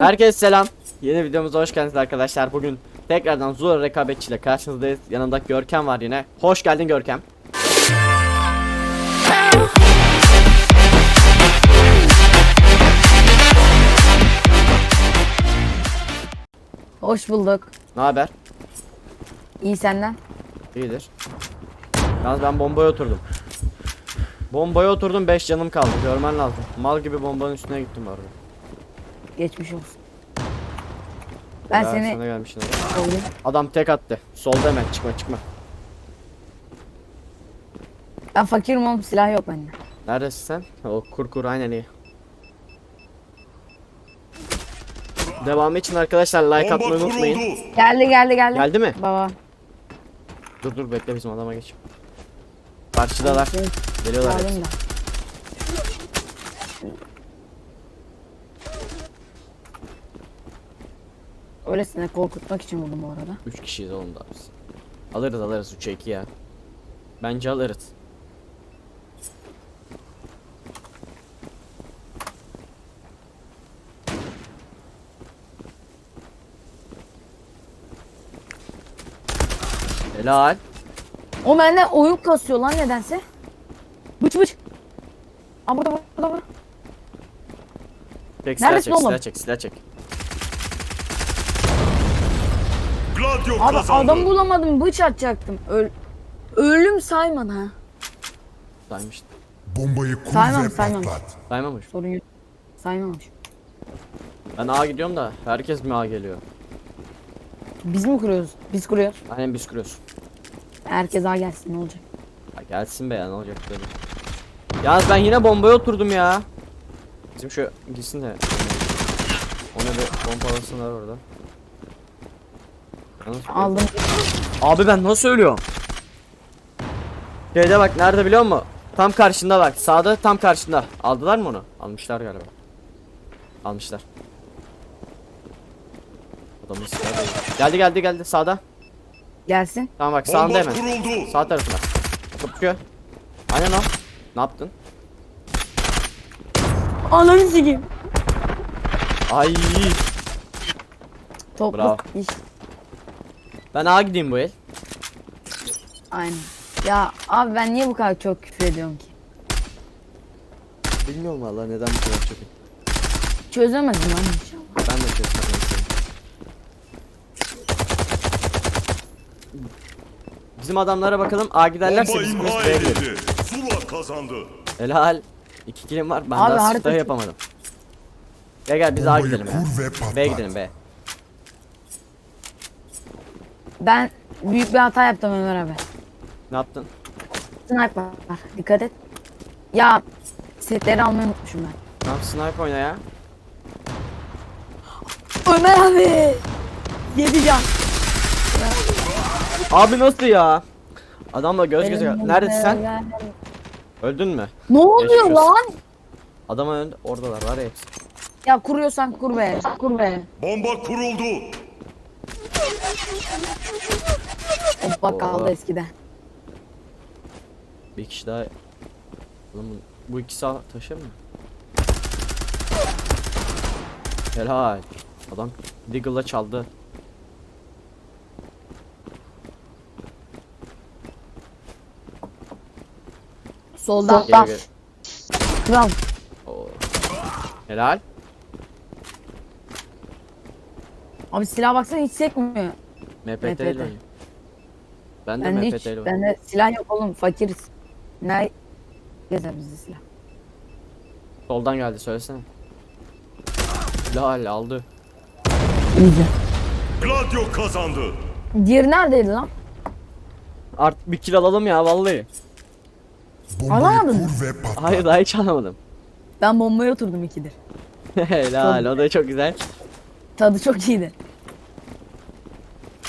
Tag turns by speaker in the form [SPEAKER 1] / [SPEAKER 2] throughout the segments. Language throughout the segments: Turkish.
[SPEAKER 1] Herkese selam. Yeni videomuza hoş geldiniz arkadaşlar. Bugün tekrardan Zula rekabetçi ile karşınızdayız. Yanımda Görkem var yine. Hoş geldin Görkem.
[SPEAKER 2] Hoş bulduk.
[SPEAKER 1] Ne haber?
[SPEAKER 2] İyi senden.
[SPEAKER 1] İyidir. Yalnız ben bombaya oturdum. Bombaya oturdum 5 canım kaldı. Görmen lazım. Mal gibi bombanın üstüne gittim bu arada.
[SPEAKER 2] Geçmiş olsun. Ben
[SPEAKER 1] Ya,
[SPEAKER 2] seni
[SPEAKER 1] Sana gelmişsin. Adam tek attı. Solda hemen çıkma çıkma.
[SPEAKER 2] Ben fakirim oğlum silah yok bende.
[SPEAKER 1] Neredesin sen? O kur kur aynen iyi. Devamı için arkadaşlar like atmayı
[SPEAKER 3] Bomba
[SPEAKER 1] unutmayın.
[SPEAKER 3] kuruldu.
[SPEAKER 2] Geldi geldi geldi.
[SPEAKER 1] Geldi mi?
[SPEAKER 2] Baba.
[SPEAKER 1] Dur dur bekle bizim adama geç. Karşıdalar. Geliyorlar. hepsi.
[SPEAKER 2] Geldim de. Öylesine korkutmak için vurdum bu arada.
[SPEAKER 1] 3 kişiyiz oğlum da biz. Alırız alırız 3'e 2 ya. Bence alırız. Helal.
[SPEAKER 2] O bende oyun kasıyor lan nedense. Bıç bıç. Aa burada burada burada.
[SPEAKER 1] Çek silah
[SPEAKER 2] Neredesin
[SPEAKER 1] çek
[SPEAKER 2] oğlum?
[SPEAKER 1] silah çek silah çek.
[SPEAKER 3] Gladio
[SPEAKER 2] Abi
[SPEAKER 3] kazandı.
[SPEAKER 2] adam bulamadım bıç atacaktım. Öl Ölüm saymadı ha.
[SPEAKER 1] Saymıştım.
[SPEAKER 4] Bombayı kur
[SPEAKER 2] Saymam,
[SPEAKER 4] ve
[SPEAKER 2] saymam.
[SPEAKER 4] patlat.
[SPEAKER 1] Saymamış.
[SPEAKER 2] Sorun yok. Saymamış.
[SPEAKER 1] Ben A gidiyorum da herkes mi A geliyor?
[SPEAKER 2] Biz mi kuruyoruz? Biz kuruyoruz.
[SPEAKER 1] Aynen biz kuruyoruz.
[SPEAKER 2] Herkes A gelsin ne olacak?
[SPEAKER 1] Ya gelsin be ya ne olacak böyle. Yalnız ben yine bombaya oturdum ya. Bizim şu gitsin de. Ona bir pompalasınlar orada.
[SPEAKER 2] Aldım.
[SPEAKER 1] Abi ben nasıl ölüyorum? Şeyde bak nerede biliyor musun? Tam karşında bak. Sağda tam karşında. Aldılar mı onu? Almışlar galiba. Almışlar. Adamın silahı da iyi. Geldi geldi geldi sağda.
[SPEAKER 2] Gelsin.
[SPEAKER 1] Tamam bak sağında hemen.
[SPEAKER 3] kuruldu.
[SPEAKER 1] Sağ tarafına. Kapışıyor. Aynen o. Ne yaptın?
[SPEAKER 2] Ananı sikeyim.
[SPEAKER 1] Ay.
[SPEAKER 2] Toplu
[SPEAKER 1] Bravo.
[SPEAKER 2] iş.
[SPEAKER 1] Ben A gideyim bu el.
[SPEAKER 2] Aynen. Ya abi ben niye bu kadar çok küfür ediyorum ki?
[SPEAKER 1] Bilmiyorum valla neden bu kadar çok.
[SPEAKER 2] Çözemedim lan inşallah.
[SPEAKER 1] Ben de çözmedim. Bizim adamlara bakalım. A giderlerse
[SPEAKER 3] Bomba
[SPEAKER 1] biz
[SPEAKER 3] imha
[SPEAKER 1] B'ye gideriz.
[SPEAKER 3] edildi. Zula kazandı.
[SPEAKER 1] Helal. İki kilim var. Ben
[SPEAKER 2] Abi
[SPEAKER 1] daha
[SPEAKER 2] harita
[SPEAKER 1] siftahı
[SPEAKER 2] çok-
[SPEAKER 1] yapamadım. Gel gel biz A
[SPEAKER 4] Bombayı
[SPEAKER 1] gidelim ya.
[SPEAKER 4] kur ve patlat.
[SPEAKER 1] B gidelim B.
[SPEAKER 2] Ben büyük bir hata yaptım Ömer abi.
[SPEAKER 1] Ne yaptın?
[SPEAKER 2] Sniper var. Dikkat et. Ya setleri almayı unutmuşum ben.
[SPEAKER 1] Tamam sniper oyna ya.
[SPEAKER 2] Ömer abi. Yedi can.
[SPEAKER 1] Abi nasıl ya? Adamla göz göze.
[SPEAKER 2] Benim
[SPEAKER 1] Neredesin sen? Öldün mü?
[SPEAKER 2] Ne oluyor
[SPEAKER 1] Geçmiş olsun.
[SPEAKER 2] lan?
[SPEAKER 1] Adamın önünde oradalar var ya hepsi.
[SPEAKER 2] Ya kuruyorsan kur be. Kur be.
[SPEAKER 3] Bomba kuruldu.
[SPEAKER 2] O bak
[SPEAKER 1] Oo.
[SPEAKER 2] kaldı eskiden.
[SPEAKER 1] Bir kişi daha. Oğlum bu- ikisi taşır mı? Helal. Adam Deagle'la çaldı.
[SPEAKER 2] Soldan.
[SPEAKER 1] Geri geri.
[SPEAKER 2] Kral.
[SPEAKER 1] Oo. Helal.
[SPEAKER 2] Abi silah baksana hiç sekmiyor.
[SPEAKER 1] MPT
[SPEAKER 2] MPT.
[SPEAKER 1] ile oynuyor. Ben de
[SPEAKER 2] Ben hiç.
[SPEAKER 1] oynuyorum.
[SPEAKER 2] Bende silah yok oğlum fakiriz. Ne? Gezer bizde silah.
[SPEAKER 1] Soldan geldi söylesene. Helal aldı.
[SPEAKER 2] İyice.
[SPEAKER 3] Gladio kazandı.
[SPEAKER 2] Diğeri neredeydi lan?
[SPEAKER 1] Artık bir kill alalım ya vallahi.
[SPEAKER 4] Bombayı
[SPEAKER 2] Alamadın mı?
[SPEAKER 4] kur ve patlat.
[SPEAKER 1] Hayır daha hiç alamadım.
[SPEAKER 2] Ben bombaya oturdum ikidir.
[SPEAKER 1] Helal o da çok güzel.
[SPEAKER 2] Tadı çok iyiydi.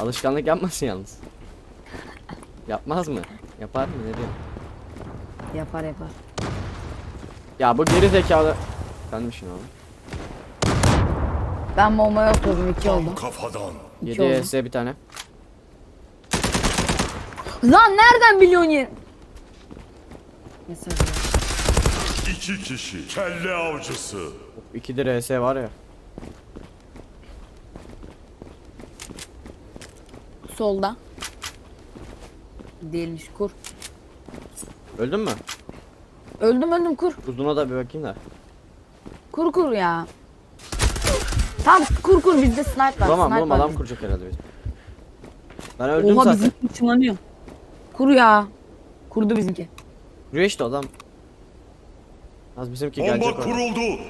[SPEAKER 1] Alışkanlık yapmasın yalnız. Yapmaz mı? Yapar mı ne diyor?
[SPEAKER 2] Yapar yapar.
[SPEAKER 1] Ya bu geri zekalı. Senmişsin oğlum.
[SPEAKER 2] Ben bombaya oturdum iki oldu.
[SPEAKER 3] Kafadan.
[SPEAKER 2] İki
[SPEAKER 1] 7
[SPEAKER 2] oldu.
[SPEAKER 1] size bir tane.
[SPEAKER 2] Lan nereden biliyorsun yer? Mesaj.
[SPEAKER 3] iki kişi. Kelle avcısı.
[SPEAKER 1] 2 de RS var ya.
[SPEAKER 2] Solda. Değilmiş kur.
[SPEAKER 1] Öldün mü?
[SPEAKER 2] Öldüm öldüm kur.
[SPEAKER 1] Uzuna da bir bakayım da.
[SPEAKER 2] Kur kur ya. Tamam kur kur bizde sniper var.
[SPEAKER 1] Tamam
[SPEAKER 2] sniper
[SPEAKER 1] oğlum adam kuracak herhalde biz. Ben öldüm
[SPEAKER 2] Oha
[SPEAKER 1] zaten.
[SPEAKER 2] bizim ışınlanıyor. Kur ya. Kurdu bizimki.
[SPEAKER 1] Vuruyor işte adam. Az bizimki gelecek
[SPEAKER 3] Bomba
[SPEAKER 1] orada.
[SPEAKER 3] kuruldu.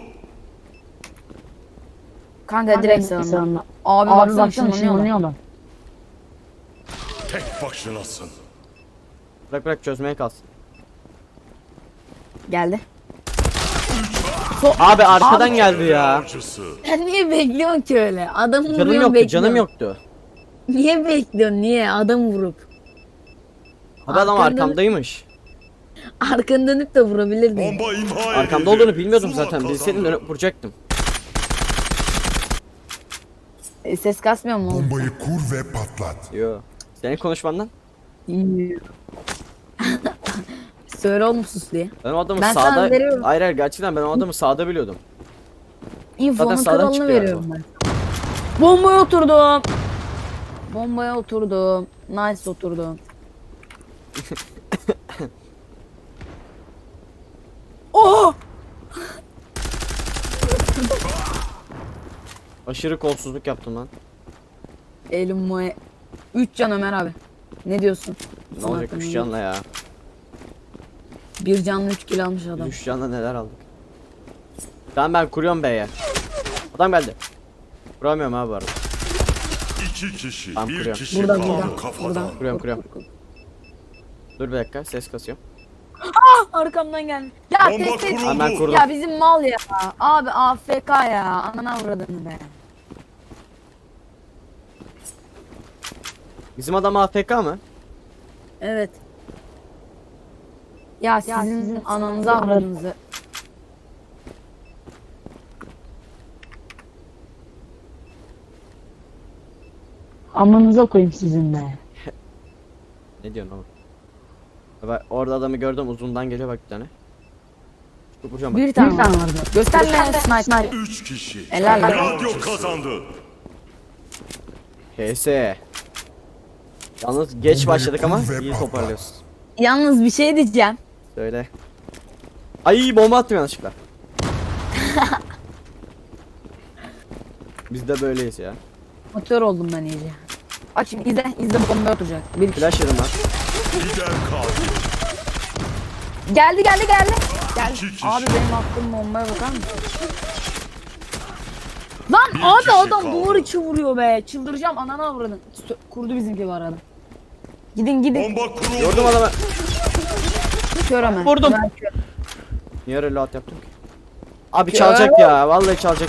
[SPEAKER 2] Kanka direkt sağında. Abi, Abi baksana ışınlanıyor lan.
[SPEAKER 3] Tek başınasın.
[SPEAKER 1] Bırak bırak çözmeye kalsın.
[SPEAKER 2] Geldi.
[SPEAKER 1] Abi arkadan geldi ya.
[SPEAKER 2] Sen niye bekliyorsun ki öyle? Adamı
[SPEAKER 1] Canım
[SPEAKER 2] vuruyorsun
[SPEAKER 1] yoktu
[SPEAKER 2] bekliyorsun.
[SPEAKER 1] canım yoktu.
[SPEAKER 2] Niye bekliyorsun niye? Adam vurup.
[SPEAKER 1] Abi adam
[SPEAKER 2] Arkandan-
[SPEAKER 1] arkamdaymış.
[SPEAKER 2] Arkanı dönüp de vurabilirdin.
[SPEAKER 3] Bomba imha edildi.
[SPEAKER 1] Arkamda olduğunu bilmiyordum
[SPEAKER 3] Zula
[SPEAKER 1] zaten. Bilseydim
[SPEAKER 3] kazandı.
[SPEAKER 1] dönüp vuracaktım.
[SPEAKER 2] E, ses kasmıyor mu oğlum?
[SPEAKER 4] Bombayı kur ve patlat.
[SPEAKER 1] Yo. Senin konuşmandan
[SPEAKER 2] Bilmiyorum. Söyle oğlum sus diye.
[SPEAKER 1] ben o adamı
[SPEAKER 2] Ben sana
[SPEAKER 1] sağda...
[SPEAKER 2] veriyorum.
[SPEAKER 1] Hayır hayır gerçekten ben o adamı sağda biliyordum.
[SPEAKER 2] İnfonun
[SPEAKER 1] sağdan
[SPEAKER 2] kralını
[SPEAKER 1] çıkıyor
[SPEAKER 2] veriyorum ben. Bombaya oturdum. Bombaya oturdum. Nice oturdum. oh!
[SPEAKER 1] Aşırı kolsuzluk yaptım lan.
[SPEAKER 2] Elim moe. 3 can Ömer abi. Ne diyorsun?
[SPEAKER 1] Ne olacak 3 canla ya.
[SPEAKER 2] Bir canlı 3 kill almış adam.
[SPEAKER 1] 3 canla neler aldık. Tamam ben kuruyorum B'ye. Adam geldi. Kuramıyorum abi bu arada.
[SPEAKER 3] İki kişi.
[SPEAKER 1] Tamam,
[SPEAKER 3] bir
[SPEAKER 1] kuruyorum.
[SPEAKER 3] kişi
[SPEAKER 2] Burada
[SPEAKER 3] kaldı
[SPEAKER 2] burada.
[SPEAKER 3] kafadan.
[SPEAKER 2] Burada.
[SPEAKER 1] Kuruyorum kuruyorum. Dur bir dakika ses kasıyorum.
[SPEAKER 2] Arkamdan geldi. Ya
[SPEAKER 3] Bomba
[SPEAKER 2] et.
[SPEAKER 3] kuruldu.
[SPEAKER 1] Hemen.
[SPEAKER 2] Ya bizim mal ya. Abi AFK ya. Anana avradını be.
[SPEAKER 1] Bizim adam AFK mı?
[SPEAKER 2] Evet. Ya sizin, ananızı avradınızı.
[SPEAKER 5] Amanıza koyayım sizin de.
[SPEAKER 1] Ne diyorsun oğlum? Bak orada adamı gördüm uzundan geliyor bak bir tane. Dur vuracağım bak.
[SPEAKER 2] Bir tane,
[SPEAKER 5] Bir tane
[SPEAKER 2] var.
[SPEAKER 5] vardı.
[SPEAKER 2] Göster lan sniper.
[SPEAKER 3] Üç kişi.
[SPEAKER 2] Helal lan.
[SPEAKER 3] Radyo kazandı.
[SPEAKER 1] HS. Yalnız geç başladık ama iyi toparlıyoruz.
[SPEAKER 2] Yalnız bir şey diyeceğim.
[SPEAKER 1] Söyle. Ay bomba attım yanlışlıkla. Biz de böyleyiz ya.
[SPEAKER 2] Motor oldum ben iyice. Bak şimdi izle, izle bomba oturacak. Bir kişi.
[SPEAKER 1] Flash yedim lan.
[SPEAKER 3] Lider.
[SPEAKER 2] Geldi geldi geldi. Geldi.
[SPEAKER 3] İki kişi.
[SPEAKER 2] Abi benim attığım bombaya bakar mısın? Lan
[SPEAKER 3] Bir
[SPEAKER 2] abi
[SPEAKER 3] kişi
[SPEAKER 2] adam duvar içi vuruyor be. Çıldıracağım ananı avradın. Kurdu bizimki bu arada. Gidin gidin.
[SPEAKER 3] Bomba kuruldu.
[SPEAKER 1] Gördüm adamı.
[SPEAKER 2] Kör hemen.
[SPEAKER 1] Vurdum.
[SPEAKER 2] Ben kör.
[SPEAKER 1] Niye öyle at yaptım ki? Abi çalacak ya. Vallahi çalacak.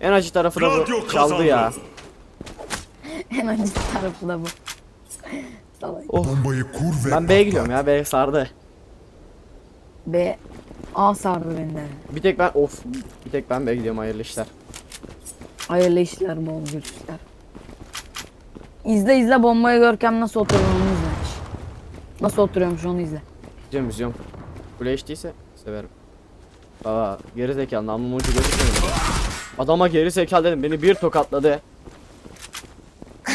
[SPEAKER 1] En acı tarafı da bu. Çaldı ya.
[SPEAKER 2] En acı tarafı da bu. Salak.
[SPEAKER 4] Bombayı kur ve
[SPEAKER 1] Ben B'ye gidiyorum ya. B sardı.
[SPEAKER 2] Be. A sardı beni de.
[SPEAKER 1] Bir tek ben of. Bir tek ben B'ye gidiyorum hayırlı işler.
[SPEAKER 2] Hayırlı işler bol güçler. İzle izle bombayı görkem nasıl oturuyor onu izle. Nasıl oturuyormuş onu izle.
[SPEAKER 1] Cem izliyorum. Kule değilse severim. Aa geri zekalı namlum ucu gözükmüyor. Adama geri zekalı dedim beni bir tokatladı.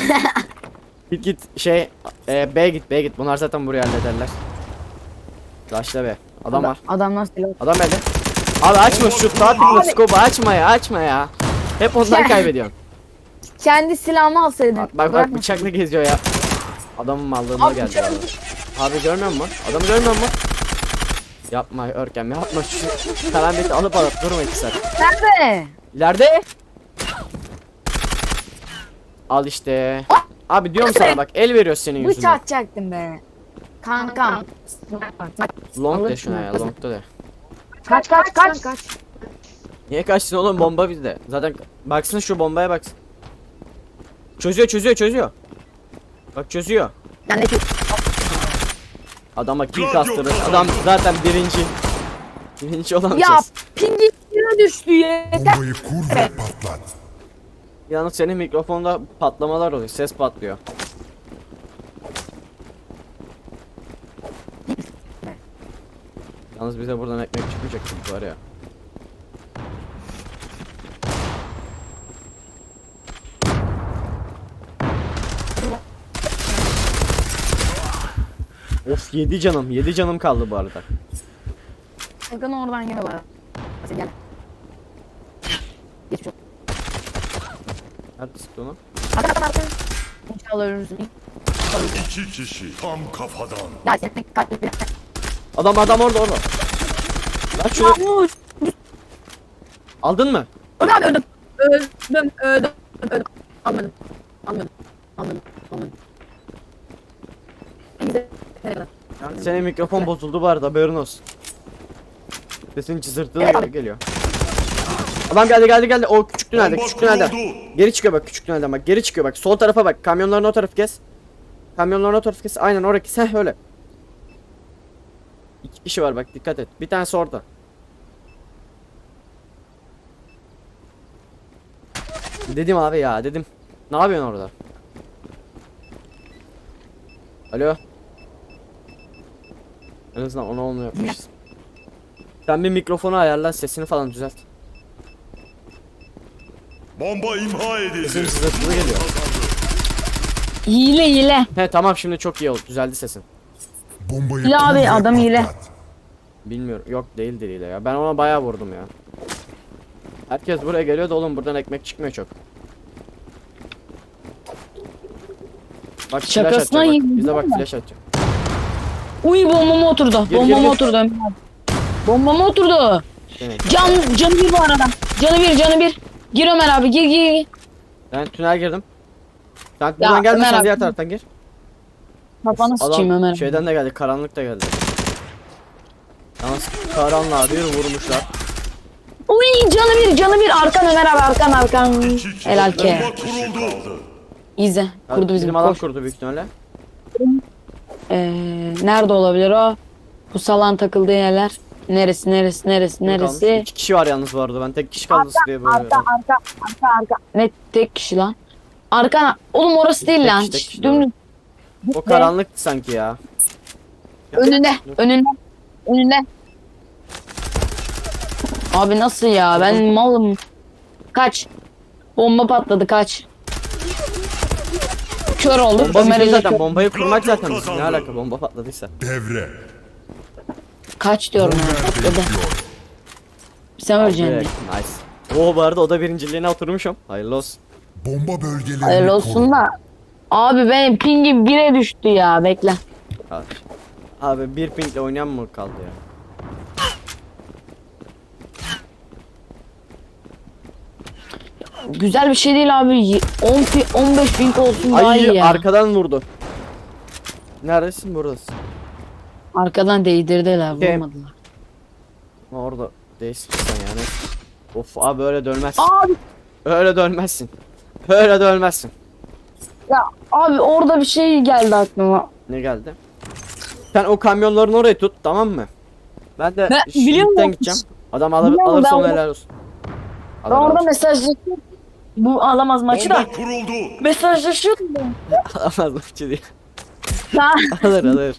[SPEAKER 1] git git şey e, B git B git bunlar zaten buraya hallederler. Başla be. Adam var.
[SPEAKER 2] Adamlar silah.
[SPEAKER 1] Adam geldi. Abi açma şu tatilde scope'u açma ya açma ya. Hep ondan
[SPEAKER 2] Ya.
[SPEAKER 1] kaybediyorsun.
[SPEAKER 2] Kendi silahımı alsaydın.
[SPEAKER 1] Bak bak, bak bıçakla geziyor ya. Adamın mallığına geldi abi. Abi görmüyor musun? Adamı görmüyor musun? Yapma Örkem yapma şu karambeti alıp alıp durma iki saat.
[SPEAKER 2] Nerede?
[SPEAKER 1] İleride. Al işte. Abi diyorum sana bak el veriyor senin yüzünden.
[SPEAKER 2] Bıçak çaktım be. Kankam.
[SPEAKER 1] Long de şuna ya long de.
[SPEAKER 2] Kaç kaç kaç. kaç.
[SPEAKER 1] Niye kaçtın oğlum bomba bizde. Zaten baksın şu bombaya baksın. Çözüyor çözüyor çözüyor. Bak çözüyor.
[SPEAKER 2] Yani
[SPEAKER 1] Adama kill kastırır. Adam zaten birinci. Birinci
[SPEAKER 2] ya
[SPEAKER 1] olamayacağız.
[SPEAKER 2] pingi yere düştü yeter.
[SPEAKER 4] Bombayı kur ve patlat.
[SPEAKER 1] Yalnız senin mikrofonda patlamalar oluyor. Ses patlıyor. Yalnız bize buradan ekmek çıkmayacak çünkü var ya. Of 7 canım 7 canım kaldı bu arada.
[SPEAKER 6] Sakın oradan gel bana. Hadi gel. Geç şu.
[SPEAKER 1] Nerede sıktı onu?
[SPEAKER 6] Arka arka arka. İnşallah ölürsün.
[SPEAKER 3] İki kişi tam kafadan.
[SPEAKER 6] Ya sen tek kalpli bir.
[SPEAKER 1] Adam adam orada orada. Lan şunu aldın mı?
[SPEAKER 6] Öldüm öldüm. Öldüm öldüm öldüm. Almadım. Almadım. Almadım. Almadım. Neyse. Nereye kadar?
[SPEAKER 1] Senin mikrofon bozuldu bu arada haberin olsun. Sesin cızırtılı geliyor. Adam geldi geldi geldi. O küçük tünelde
[SPEAKER 3] Bomba
[SPEAKER 1] küçük tünelde.
[SPEAKER 3] kuruldu.
[SPEAKER 1] Geri çıkıyor bak küçük tünelden bak. Geri çıkıyor bak. Sol tarafa bak. Kamyonların o tarafı kes. Kamyonların o tarafı kes. Aynen oraya kes. Heh öyle. İki kişi var bak dikkat et. Bir tanesi orada. Dedim abi ya dedim. Ne yapıyorsun orada? Alo. En azından ona onu yapmışız. Sen bir mikrofonu ayarla sesini falan düzelt.
[SPEAKER 3] Bomba imha edildi.
[SPEAKER 1] Sesin cızırtılı geliyor.
[SPEAKER 2] Hile hile.
[SPEAKER 1] He tamam şimdi çok iyi oldu. Düzeldi sesin.
[SPEAKER 4] Bombayı kur
[SPEAKER 2] abi, adam hile.
[SPEAKER 4] patlat.
[SPEAKER 1] Bilmiyorum. Yok değil diliyle ya. Ben ona bayağı vurdum ya. Herkes buraya geliyor da oğlum buradan ekmek çıkmıyor çok. Bak flash
[SPEAKER 2] Şakasına
[SPEAKER 1] atacak bak.
[SPEAKER 2] yiyeyim,
[SPEAKER 1] Bize bak
[SPEAKER 2] mi?
[SPEAKER 1] flash atacak.
[SPEAKER 2] Uy bombama oturdu.
[SPEAKER 1] Gir,
[SPEAKER 2] bombama
[SPEAKER 1] gir, gir.
[SPEAKER 2] oturdu abi. Bombama oturdu.
[SPEAKER 1] Evet.
[SPEAKER 2] Can, canı bir bu arada. Canı bir, canı bir. Gir Ömer abi, gir gir. gir.
[SPEAKER 1] Ben tünel girdim. Sen buradan
[SPEAKER 2] Ömer
[SPEAKER 1] sen
[SPEAKER 2] abi.
[SPEAKER 1] diğer taraftan gir.
[SPEAKER 2] Kafana sıçayım Ömer
[SPEAKER 1] Adam
[SPEAKER 2] abi.
[SPEAKER 1] şeyden de geldi. Karanlık da geldi. Yalnız karanlığa bir vurmuşlar.
[SPEAKER 2] Uy canı bir, canı bir. Arkan Ömer abi, arkan arkan. Helal ki.
[SPEAKER 3] Kuruldu.
[SPEAKER 2] İzle. Kurdu bizim.
[SPEAKER 1] Bizim adam kurdu büyük ihtimalle.
[SPEAKER 2] Ee, nerede olabilir o? Bu salan takıldığı yerler. Neresi, neresi, neresi,
[SPEAKER 1] Kim kalmış?
[SPEAKER 2] neresi?
[SPEAKER 1] İki kişi var yalnız bu arada. Ben tek kişi kaldı diye böyle.
[SPEAKER 2] Arka, arka, arka, arka. Ne tek kişi lan? Arkana. Oğlum orası değil
[SPEAKER 1] Tek
[SPEAKER 2] lan.
[SPEAKER 1] kişi, tek kişi,
[SPEAKER 2] Dümdüz.
[SPEAKER 1] O karanlıktı sanki ya.
[SPEAKER 2] Önünde, önünde, önünde. Abi nasıl ya? Ben malım. Kaç. Bomba patladı kaç. Kör olduk.
[SPEAKER 1] Bomba
[SPEAKER 2] de
[SPEAKER 1] zaten.
[SPEAKER 2] kör-
[SPEAKER 1] Bombayı kurmak zaten bizim. Ne alaka bomba patladıysa.
[SPEAKER 4] Devre.
[SPEAKER 2] Kaç diyorum ya.
[SPEAKER 4] Bekliyor.
[SPEAKER 2] Sen öleceksin.
[SPEAKER 1] Evet, nice. Oo bu arada o da birinciliğine oturmuşum. Hayırlı olsun.
[SPEAKER 4] Bomba bölgelerini
[SPEAKER 2] Hayırlı olsun da. Abi benim pingim 1'e düştü ya. Bekle.
[SPEAKER 1] Abi, abi bir pingle oynayan mı kaldı ya?
[SPEAKER 2] Güzel bir şey değil abi. Y- 10 pi- 15 ping olsun daha iyi
[SPEAKER 1] Ay
[SPEAKER 2] ya.
[SPEAKER 1] arkadan vurdu. Neredesin buradasın?
[SPEAKER 2] Arkadan değdirdiler.
[SPEAKER 1] Kim?
[SPEAKER 2] Vurmadılar.
[SPEAKER 1] Ha, orada değilsin sen yani. Of abi öyle dönmezsin.
[SPEAKER 2] Abi
[SPEAKER 1] Öyle dönmezsin. Öyle dönmezsin.
[SPEAKER 2] ya abi orada bir şey geldi aklıma.
[SPEAKER 1] Ne geldi? Sen o kamyonların orayı tut tamam mı? Ben de
[SPEAKER 2] Ben- biliyor musun?
[SPEAKER 1] gideceğim. Adam alır,
[SPEAKER 2] Biliyorum,
[SPEAKER 1] alırsa
[SPEAKER 2] ben
[SPEAKER 1] ona helal olsun.
[SPEAKER 2] Ben orada
[SPEAKER 1] alır.
[SPEAKER 2] mesajlaşıyordum. Bu alamaz maçı da.
[SPEAKER 3] Bomba kuruldu.
[SPEAKER 2] Mesajlaşıyordum ben.
[SPEAKER 1] Alamaz maçı.
[SPEAKER 2] Ha,
[SPEAKER 1] Alır alır.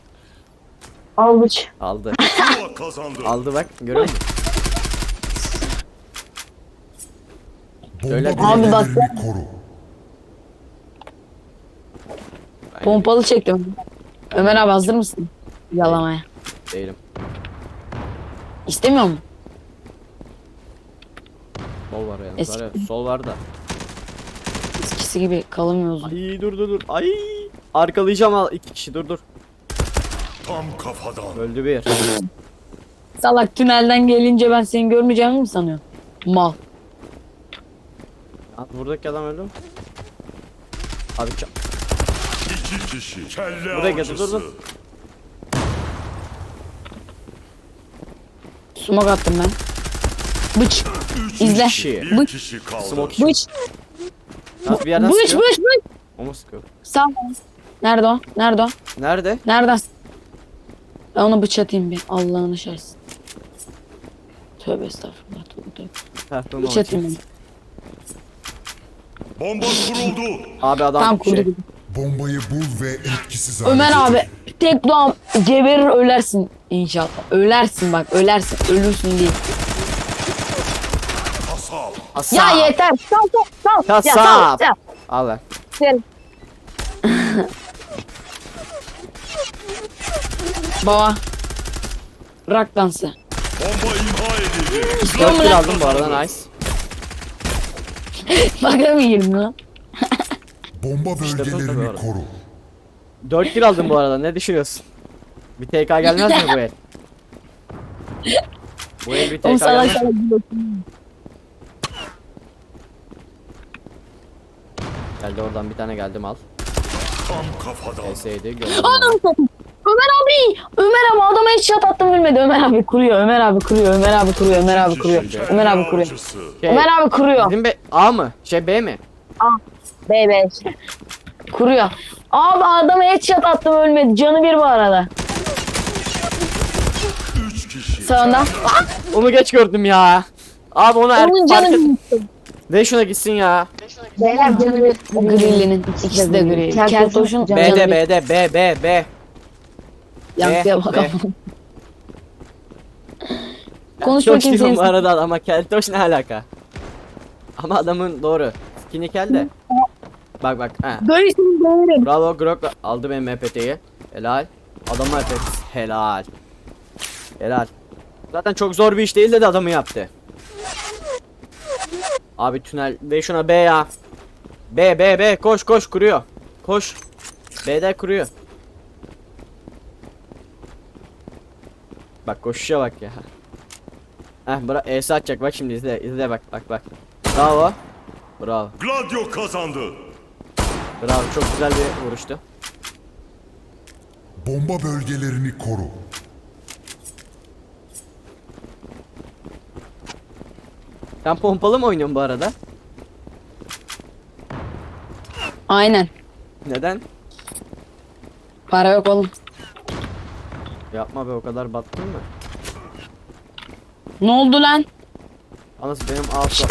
[SPEAKER 2] al bıç.
[SPEAKER 1] Aldı.
[SPEAKER 3] Zula kazandı.
[SPEAKER 1] Aldı bak görüyor musun? Öyle-
[SPEAKER 2] Abi bak-
[SPEAKER 4] bölgelerini koru.
[SPEAKER 2] Pompalı çektim. Ömer abi hazır mısın? Yalamaya.
[SPEAKER 1] Değilim.
[SPEAKER 2] İstemiyor mu?
[SPEAKER 1] Sol var yani.
[SPEAKER 2] Eski-
[SPEAKER 1] Var ya, sol var da.
[SPEAKER 2] Eskisi gibi kalamıyoruz.
[SPEAKER 1] Ay dur dur dur. Ay. Arkalayacağım al iki kişi dur dur.
[SPEAKER 3] Tam kafadan.
[SPEAKER 1] Öldü bir.
[SPEAKER 2] Salak tünelden gelince ben seni görmeyeceğimi mi sanıyorsun? Mal.
[SPEAKER 1] At buradaki adam öldü mü? Abi ça-
[SPEAKER 3] İki kişi. Kelle
[SPEAKER 1] Buraya gel,
[SPEAKER 3] avcısı.
[SPEAKER 1] dur, dur.
[SPEAKER 2] Sumak attım ben. Bıç.
[SPEAKER 3] Üç
[SPEAKER 2] İzle.
[SPEAKER 1] kişi.
[SPEAKER 3] Bir
[SPEAKER 2] Bu-
[SPEAKER 3] kişi kaldı.
[SPEAKER 1] Smoke
[SPEAKER 2] Bıç.
[SPEAKER 1] Nasıl bir yerden
[SPEAKER 2] Bıç
[SPEAKER 1] sıkıyor?
[SPEAKER 2] bıç bıç.
[SPEAKER 1] O mu sıkıyor?
[SPEAKER 2] Sağ ol. Nerede o? Nerede o?
[SPEAKER 1] Nerede?
[SPEAKER 2] Nereden? Ben ona bıç atayım bir. Allah'ını şaşsın. Tövbe estağfurullah. Tövbe tövbe.
[SPEAKER 1] Performans.
[SPEAKER 2] Bıç atayım ben.
[SPEAKER 3] Bomba kuruldu.
[SPEAKER 1] Abi adam
[SPEAKER 2] Tam kurdu
[SPEAKER 1] şey.
[SPEAKER 2] gibi.
[SPEAKER 4] Bombayı bul ve etkisiz hale
[SPEAKER 2] Ömer
[SPEAKER 4] getir.
[SPEAKER 2] abi tek doğam geberir ölersin inşallah. Ölersin bak ölersin. Ölürsün değil.
[SPEAKER 1] Asap.
[SPEAKER 2] Ya yeter. Sal sal sal. Ya
[SPEAKER 1] Kasap.
[SPEAKER 2] sal. sal.
[SPEAKER 1] Al lan.
[SPEAKER 2] Gel.
[SPEAKER 5] Baba. Rock dansı.
[SPEAKER 3] Bomba imha edildi.
[SPEAKER 1] 4 kill aldım bu arada nice.
[SPEAKER 5] Baka mı girdin lan?
[SPEAKER 4] Bomba bölgelerini
[SPEAKER 1] orada.
[SPEAKER 4] koru.
[SPEAKER 1] 4 kill aldım bu arada ne düşünüyorsun? Bir TK gelmez mi bu el? Bu el bir TK gelmez mi? Geldi oradan bir tane geldim al.
[SPEAKER 3] Tam kafadan.
[SPEAKER 1] Gördüm.
[SPEAKER 5] Anam satayım. Ömer abi! Ömer abi adama headshot attım ölmedi. Ömer abi kuruyor. Ömer abi kuruyor. Ömer abi kuruyor. Ömer abi kuruyor. Ömer abi kuruyor.
[SPEAKER 1] Şey,
[SPEAKER 5] Ömer abi kuruyor.
[SPEAKER 1] Bizim be A mı? Şey B mi?
[SPEAKER 5] B B. Kuruyor. Abi adama headshot attım ölmedi. Canı bir bu arada.
[SPEAKER 3] Üç kişi.
[SPEAKER 5] Sağından.
[SPEAKER 1] Onu geç gördüm ya. Abi onu er
[SPEAKER 5] Onun
[SPEAKER 1] fark
[SPEAKER 5] canı bir.
[SPEAKER 1] Ve şuna gitsin ya.
[SPEAKER 5] Beyler canı bir. Grillinin ikisi de grill. Keltoş'un canı
[SPEAKER 1] B'de
[SPEAKER 5] bir.
[SPEAKER 1] B'de B B B.
[SPEAKER 5] Yankıya
[SPEAKER 1] B,
[SPEAKER 5] bakalım. Konuş
[SPEAKER 1] Çok
[SPEAKER 5] bakayım
[SPEAKER 1] diyorum bu arada ama Keltoş ne alaka? Ama adamın doğru. Skinny kel de. Bak bak.
[SPEAKER 5] Döverim.
[SPEAKER 1] Bravo Grok aldı benim MPT'yi. Helal. Adamı MPT. Helal. Helal. Zaten çok zor bir iş değil de adamı yaptı. Abi tünel ve şuna B ya. B B B koş koş kuruyor. Koş. B'de kuruyor. Bak koşuşa bak ya. Heh bırak E'si atacak bak şimdi izle izle bak bak bak. Bravo. Bravo.
[SPEAKER 3] Gladio kazandı.
[SPEAKER 1] Bravo çok güzel bir vuruştu.
[SPEAKER 4] Bomba bölgelerini koru.
[SPEAKER 1] Sen pompalı mı oynuyorsun bu arada?
[SPEAKER 5] Aynen.
[SPEAKER 1] Neden?
[SPEAKER 5] Para yok oğlum.
[SPEAKER 1] Yapma be o kadar battın mı?
[SPEAKER 5] Ne oldu lan?
[SPEAKER 1] Anası benim ağız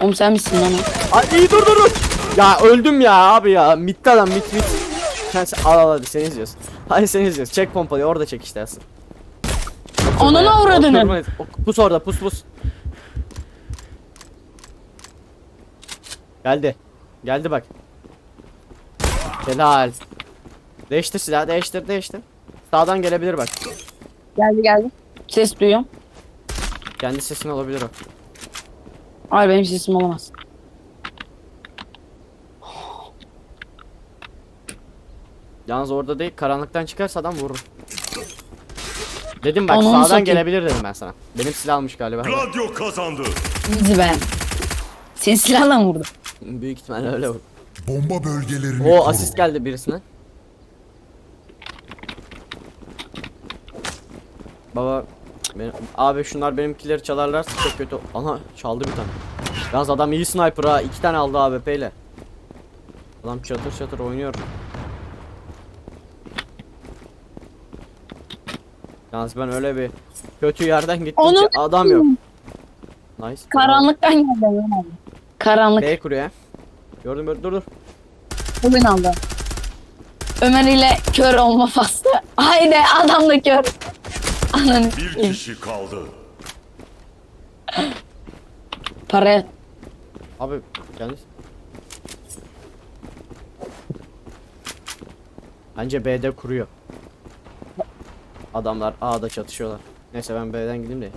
[SPEAKER 5] Oğlum sen misin lan o?
[SPEAKER 1] Ay iyi dur dur dur. Ya öldüm ya abi ya. Mitte adam mit mit. Sen, al al hadi seni izliyoruz. Hadi seni izliyoruz. Çek pompayı orada çek işte Ersin.
[SPEAKER 5] Ananı avradını.
[SPEAKER 1] Oturma- o- Pus orada pus pus. Geldi. Geldi bak. Helal. Değiştir silah değiştir değiştir. Sağdan gelebilir bak.
[SPEAKER 5] Geldi geldi. Ses duyuyorum.
[SPEAKER 1] Kendi sesin olabilir o.
[SPEAKER 5] Hayır benim sesim olamaz.
[SPEAKER 1] Yalnız orada değil karanlıktan çıkarsa adam vurur. Dedim bak
[SPEAKER 5] Ananı
[SPEAKER 1] sağdan
[SPEAKER 5] satayım.
[SPEAKER 1] gelebilir dedim ben sana. Benim silah almış galiba.
[SPEAKER 3] Gladio kazandı.
[SPEAKER 5] Bizi ben. Seni silahla mı vurdu?
[SPEAKER 1] Büyük ihtimalle öyle vurdu.
[SPEAKER 4] Bomba bölgelerini
[SPEAKER 1] O
[SPEAKER 4] koru.
[SPEAKER 1] asist geldi birisine. Baba benim, abi şunlar benimkileri çalarlarsa çok kötü. Ana çaldı bir tane. Yalnız adam iyi sniper ha. iki tane aldı AWP ile. Adam çatır çatır oynuyor. Yalnız ben öyle bir kötü yerden gittim
[SPEAKER 5] Onu-
[SPEAKER 1] ki adam yok. Nice.
[SPEAKER 5] Karanlıktan geldi Ömer abi. Karanlık.
[SPEAKER 1] B kuruyor. Gördüm gördüm dur dur.
[SPEAKER 5] Bugün aldı. Ömer ile kör olma faslı. Haydi adam da kör. Ananı
[SPEAKER 3] Bir
[SPEAKER 5] s**eyim.
[SPEAKER 3] kişi kaldı.
[SPEAKER 5] Para
[SPEAKER 1] Abi kendisi. Bence B'de kuruyor. Adamlar A'da çatışıyorlar. Neyse ben B'den gideyim de.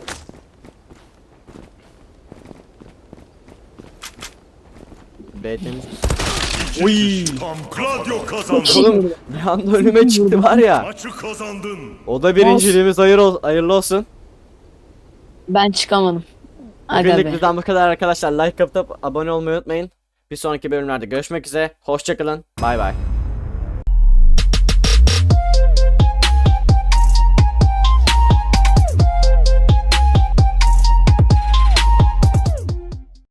[SPEAKER 1] B temiz. Uy.
[SPEAKER 3] tam Gladio kazandı.
[SPEAKER 1] Oğlum bir anda önüme çıktı var ya.
[SPEAKER 3] Maçı kazandın.
[SPEAKER 1] O da birinciliğimiz hayır ol- hayırlı olsun.
[SPEAKER 5] ben çıkamadım. Aga
[SPEAKER 1] Bugünlük
[SPEAKER 5] be.
[SPEAKER 1] bizden bu kadar arkadaşlar. Like atıp abone olmayı unutmayın. Bir sonraki bölümlerde görüşmek üzere. Hoşçakalın. Bay bay.